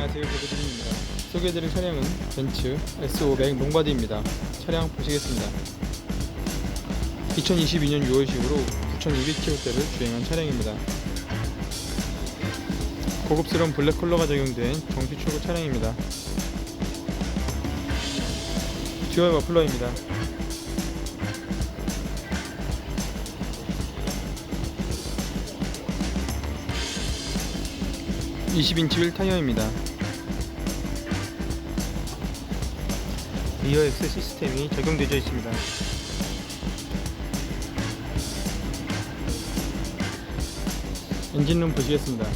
안녕하세요. 보드드림입니다. 소개해드릴 차량은 벤츠 S500 롱바디입니다. 차량 보시겠습니다. 2022년 6월식으로 9200km대를 주행한 차량입니다. 고급스러운 블랙 컬러가 적용된 정식 출고 차량입니다. 듀얼 머플러입니다. 20인치 휠 타이어입니다. 리어 엑스 시스템이 적용되어 있습니다. 엔진룸 보시겠습니다.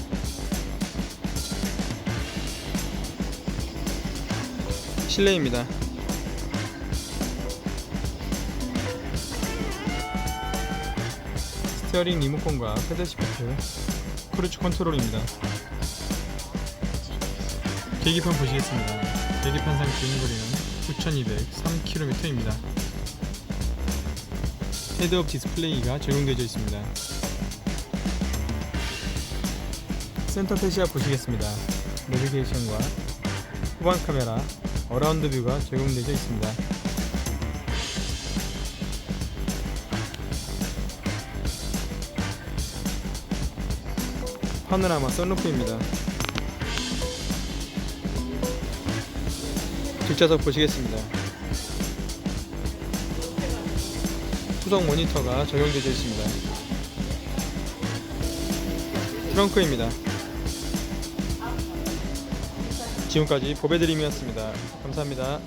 실내입니다. 스티어링 리모컨과 패들 시프트, 크루즈 컨트롤입니다. 계기판 보시겠습니다. 계기판 상 주행거리는 9,203km입니다. 헤드업 디스플레이가 적용되어 있습니다. 센터 패시아 보시겠습니다. 내비게이션과 후방 카메라, 어라운드 뷰가 적용되어 있습니다. 파노라마 썬루프입니다. 뒷좌석 보시겠습니다. 후속 모니터가 적용되어 있습니다. 트렁크입니다. 지금까지 보배드림이었습니다. 감사합니다.